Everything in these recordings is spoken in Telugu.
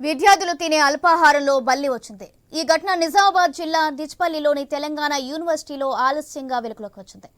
విద్యార్థులు తినే అల్పాహారంలో బల్లి వచ్చింది. ఈ ఘటన నిజామాబాద్ జిల్లా దిచ్పల్లిలోని తెలంగాణ యూనివర్సిటీలో ఆలస్యంగా వెలుగులోకి వచ్చింది.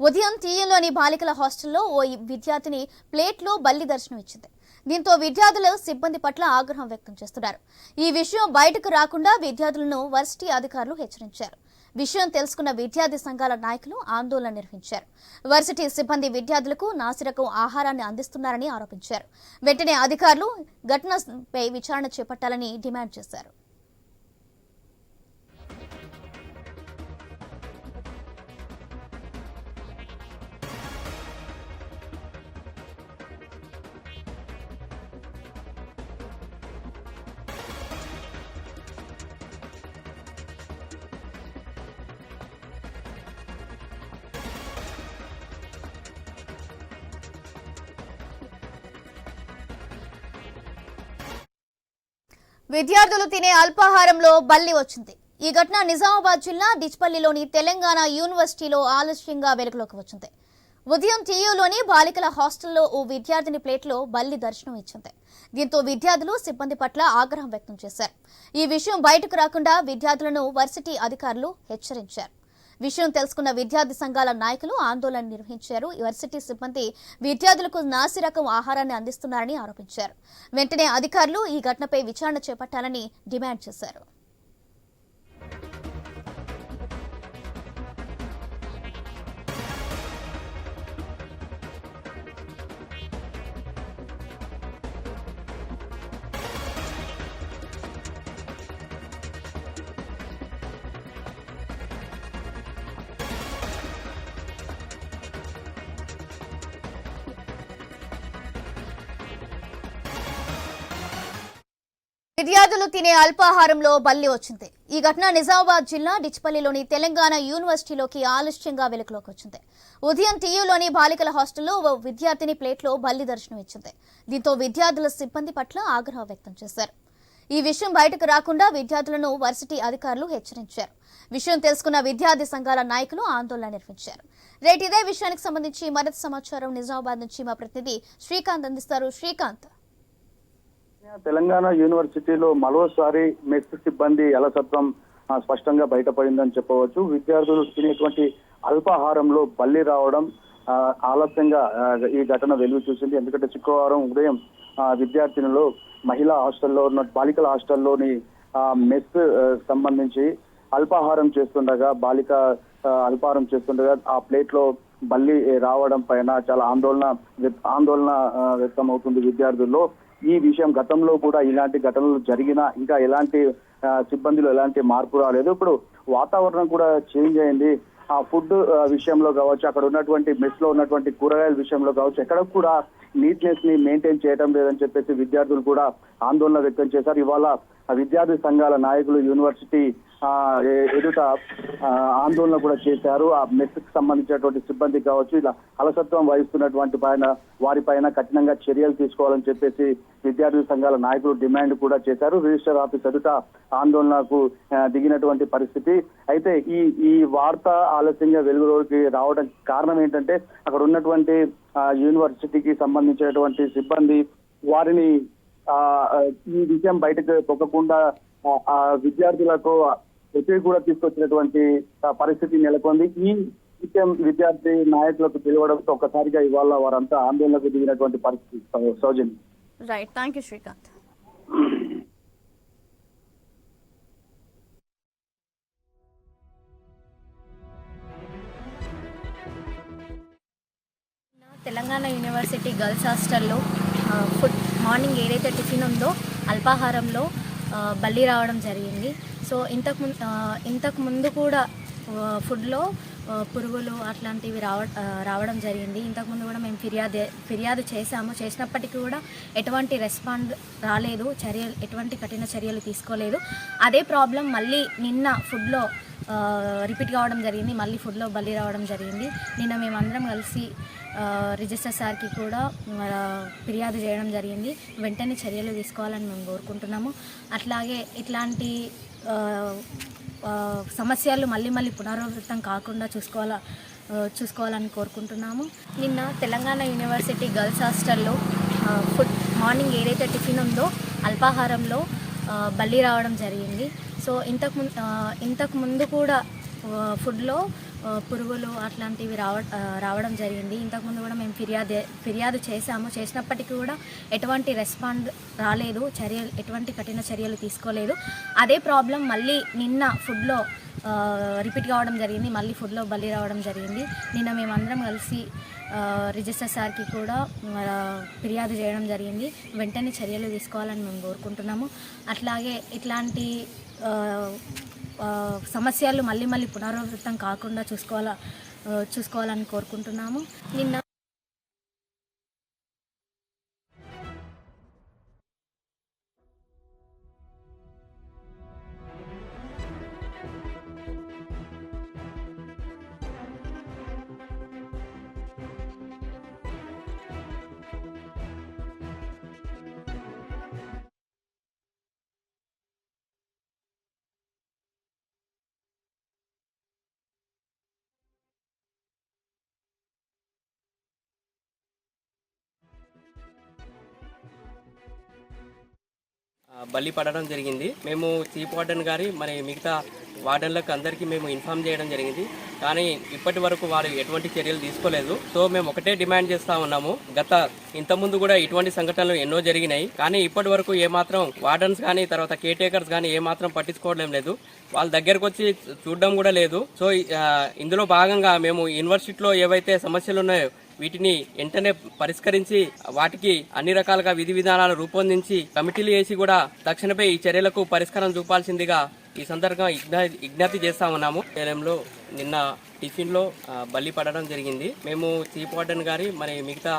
ఉదయం టీఎంలోని బాలికల హాస్టల్లో ఓ విద్యార్థిని ప్లేట్లో బల్లి దర్శనం ఇచ్చింది. దీంతో విద్యార్థులు సిబ్బంది పట్ల ఆగ్రహం వ్యక్తం చేస్తున్నారు. ఈ విషయం బయటకు రాకుండా విద్యార్థులను వర్సిటీ అధికారులు హెచ్చరించారు. విషయం తెలుసుకున్న విద్యార్థి సంఘాల నాయకులు ఆందోళన నిర్వహించారు. వర్సిటీ సిబ్బంది విద్యార్థులకు నాసిరకం ఆహారాన్ని అందిస్తున్నారని ఆరోపించారు. వెంటనే అధికారులు ఘటనపై విచారణ చేపట్టాలని డిమాండ్ చేశారు. విద్యార్థులు తినే అల్పాహారంలో బల్లి వచ్చింది. ఈ ఘటన నిజామాబాద్ జిల్లా డిచ్పల్లిలోని తెలంగాణ యూనివర్సిటీలో ఆలస్యంగా వెలుగులోకి వచ్చింది. ఉదయం టీయూలోని బాలికల హాస్టల్లో ఓ విద్యార్థిని ప్లేట్లో బల్లి దర్శనం ఇచ్చింది. దీంతో విద్యార్థులు సిబ్బంది పట్ల ఆగ్రహం వ్యక్తం చేశారు. ఈ విషయం బయటకు రాకుండా విద్యార్థులను వర్సిటీ అధికారులు హెచ్చరించారు. విషయం తెలుసుకున్న విద్యార్థి సంఘాల నాయకులు ఆందోళన నిర్వహించారు. యూనివర్సిటీ సిబ్బంది విద్యార్థులకు నాసి రకం ఆహారాన్ని అందిస్తున్నారని ఆరోపించారు. వెంటనే అధికారులు ఈ ఘటనపై విచారణ చేపట్టాలని డిమాండ్ చేశారు. విద్యార్థులు తినే అల్పాహారంలో బల్లి వచ్చింది. ఈ ఘటన నిజామాబాద్ జిల్లా డిచ్పల్లిలోని తెలంగాణ యూనివర్సిటీలోకి ఆలస్యంగా వెలుగులోకి వచ్చింది. ఉదయం టీయూలోని బాలికల హాస్టల్లో ఓ విద్యార్థిని ప్లేట్లో బల్లి దర్శనం ఇచ్చింది. దీంతో విద్యార్థుల సిబ్బంది పట్ల ఆగ్రహం వ్యక్తం చేశారు. ఈ విషయం బయటకు రాకుండా విద్యార్థులను వర్సిటీ అధికారులు హెచ్చరించారు. విషయం తెలుసుకున్న విద్యార్థి సంఘాల నాయకులు ఆందోళన నిర్వహించారు. రేటు ఇదే విషయానికి సంబంధించి మరింత సమాచారం నిజామాబాద్ నుంచి మా ప్రతినిధి శ్రీకాంత్ అందిస్తారు. శ్రీకాంత్. తెలంగాణ యూనివర్సిటీలో మరోసారి మెస్ సిబ్బంది అలసత్వం స్పష్టంగా బయటపడిందని చెప్పవచ్చు. విద్యార్థులు తినేటువంటి అల్పాహారంలో బల్లి రావడం ఆలస్యంగా ఈ ఘటన వెలుగు చూసింది. ఎందుకంటే శుక్రవారం ఉదయం ఆ, విద్యార్థినులు మహిళా హాస్టల్లో ఉన్న బాలికల హాస్టల్లోని మెస్ సంబంధించి అల్పాహారం చేస్తుండగా బాలిక అల్పాహారం చేస్తుండగా ఆ ప్లేట్లో బల్లి రావడం పైన చాలా ఆందోళన ఆందోళన వ్యక్తం అవుతుంది విద్యార్థుల్లో. ఈ విషయం గతంలో కూడా ఇలాంటి ఘటనలు జరిగినా ఇంకా ఎలాంటి సిబ్బందిలో ఎలాంటి మార్పు రాలేదు. ఇప్పుడు వాతావరణం కూడా చేంజ్ అయింది. ఆ ఫుడ్ విషయంలో కావచ్చు అక్కడ ఉన్నటువంటి మెస్లో ఉన్నటువంటి కూరగాయల విషయంలో కావచ్చు ఎక్కడ కూడా నీట్నెస్ని మెయింటైన్ చేయడం లేదని చెప్పేసి విద్యార్థులు కూడా ఆందోళన వ్యక్తం చేశారు. ఇవాళ ఆ విద్యార్థి సంఘాల నాయకులు యూనివర్సిటీ ఎదుట ఆ, ఆందోళన కూడా చేశారు. ఆ మెస్కి సంబంధించినటువంటి సిబ్బంది కావచ్చు ఇలా అలసత్వం వహిస్తున్నటువంటి పైన వారిపైన కఠినంగా చర్యలు తీసుకోవాలని చెప్పేసి విద్యార్థి సంఘాల నాయకులు డిమాండ్ కూడా చేశారు. రిజిస్టర్ ఆఫీస్ ఎదుట ఆందోళనకు దిగినటువంటి పరిస్థితి. అయితే ఈ ఈ వార్త ఆలస్యంగా వెలుగులోకి రావడం కారణం ఏంటంటే అక్కడ ఉన్నటువంటి యూనివర్సిటీకి సంబంధించినటువంటి సిబ్బంది వారిని ఆ ఈ విషయం బయటకు పొక్కకుండా ఆ, విద్యార్థులకు ఒత్తిడి కూడా తీసుకొచ్చినటువంటి ఆ, పరిస్థితి నెలకొంది. ఈ విషయం విద్యార్థి నాయకులకు తెలియడంతో ఒక్కసారిగా ఇవాళ వారంతా ఆందోళనకు దిగినటువంటి పరిస్థితి Soujanya. Right thank you Srikanth Telangana university girls హాస్టల్లో ఫుడ్ మార్నింగ్ ఏదైతే టిఫిన్ ఉందో అల్పాహారంలో బల్లి రావడం జరిగింది. సో ఇంతకు ముందు ఇంతకు ముందు కూడా ఫుడ్లో పురుగులు అట్లాంటివి రావ రావడం జరిగింది. ఇంతకుముందు కూడా మేము ఫిర్యాదు ఫిర్యాదు చేశాము. చేసినప్పటికీ కూడా ఎటువంటి రెస్పాండ్ రాలేదు. చర్యలు ఎటువంటి కఠిన చర్యలు తీసుకోలేదు. అదే ప్రాబ్లం మళ్ళీ నిన్న ఫుడ్లో రిపీట్ కావడం జరిగింది. మళ్ళీ ఫుడ్లో బలి రావడం జరిగింది. నిన్న మేమందరం కలిసి రిజిస్టర్ సార్కి కూడా ఫిర్యాదు చేయడం జరిగింది. వెంటనే చర్యలు తీసుకోవాలని మేము కోరుకుంటున్నాము. అట్లాగే ఇట్లాంటి సమస్యలు మళ్ళీ మళ్ళీ పునరావృతం కాకుండా చూసుకోవాలా చూసుకోవాలని కోరుకుంటున్నాము. నిన్న తెలంగాణ యూనివర్సిటీ గర్ల్స్ హాస్టల్లో ఫుడ్ మార్నింగ్ ఏదైతే టిఫిన్ ఉందో అల్పాహారంలో బల్లి రావడం జరిగింది. సో ఇంతకు ఇంతకు ముందు కూడా ఫుడ్లో పురుగులు అట్లాంటివి రావ రావడం జరిగింది. ఇంతకుముందు కూడా మేము ఫిర్యాదు ఫిర్యాదు చేశాము. చేసినప్పటికీ కూడా ఎటువంటి రెస్పాండ్ రాలేదు. చర్యలు ఎటువంటి కఠిన చర్యలు తీసుకోలేదు. అదే ప్రాబ్లం మళ్ళీ నిన్న ఫుడ్లో రిపీట్ కావడం జరిగింది. మళ్ళీ ఫుడ్లో బలి రావడం జరిగింది. నిన్న మేమందరం కలిసి రిజిస్టర్ సార్కి కూడా ఫిర్యాదు చేయడం జరిగింది. వెంటనే చర్యలు తీసుకోవాలని మేము కోరుకుంటున్నాము. అట్లాగే ఇట్లాంటి సమస్యలు మళ్ళీ మళ్ళీ పునరావృతం కాకుండా చూసుకోవాలా చూసుకోవాలని కోరుకుంటున్నాము. నిన్న బలి పడడం జరిగింది. మేము చీఫ్ వార్డెన్ గారి మరి మిగతా వార్డెన్లకు అందరికీ మేము ఇన్ఫామ్ చేయడం జరిగింది. కానీ ఇప్పటి వరకు వారు ఎటువంటి చర్యలు తీసుకోలేదు. సో మేము ఒకటే డిమాండ్ చేస్తూ ఉన్నాము. గత ఇంతకుముందు కూడా ఇటువంటి సంఘటనలు ఎన్నో జరిగినాయి. కానీ ఇప్పటి వరకు ఏమాత్రం వార్డెన్స్ కానీ తర్వాత కేటేకర్స్ కానీ ఏమాత్రం పట్టించుకోవడం లేదు. వాళ్ళ దగ్గరకు వచ్చి చూడడం కూడా లేదు. సో ఇందులో భాగంగా మేము యూనివర్సిటీలో ఏవైతే సమస్యలు ఉన్నాయో వీటిని వెంటనే పరిష్కరించి వాటికి అన్ని రకాలుగా విధి విధానాలు రూపొందించి కమిటీలు వేసి కూడా తక్షణపై ఈ చర్యలకు పరిష్కారం చూపాల్సిందిగా ఈ సందర్భంగా విజ్ఞప్తి చేస్తా ఉన్నాము. కేరళంలో నిన్న టిఫిన్లో బలి పడడం జరిగింది. మేము చీఫ్ వార్డెన్ గారి మరి మిగతా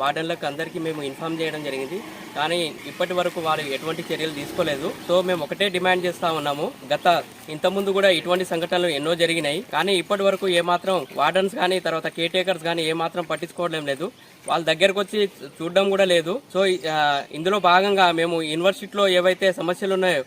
వార్డన్లకు అందరికీ మేము ఇన్ఫామ్ చేయడం జరిగింది. కానీ ఇప్పటి వరకు వారు ఎటువంటి చర్యలు తీసుకోలేదు. సో మేము ఒకటే డిమాండ్ చేస్తా ఉన్నాము. గత ఇంతకుముందు కూడా ఇటువంటి సంఘటనలు ఎన్నో జరిగినాయి. కానీ ఇప్పటి వరకు ఏమాత్రం వార్డన్స్ కానీ తర్వాత కేటేకర్స్ కానీ ఏమాత్రం పట్టించుకోవడం లేదు. వాళ్ళ దగ్గరకు వచ్చి చూడడం కూడా లేదు. సో ఇందులో భాగంగా మేము యూనివర్సిటీలో ఏవైతే సమస్యలు ఉన్నాయో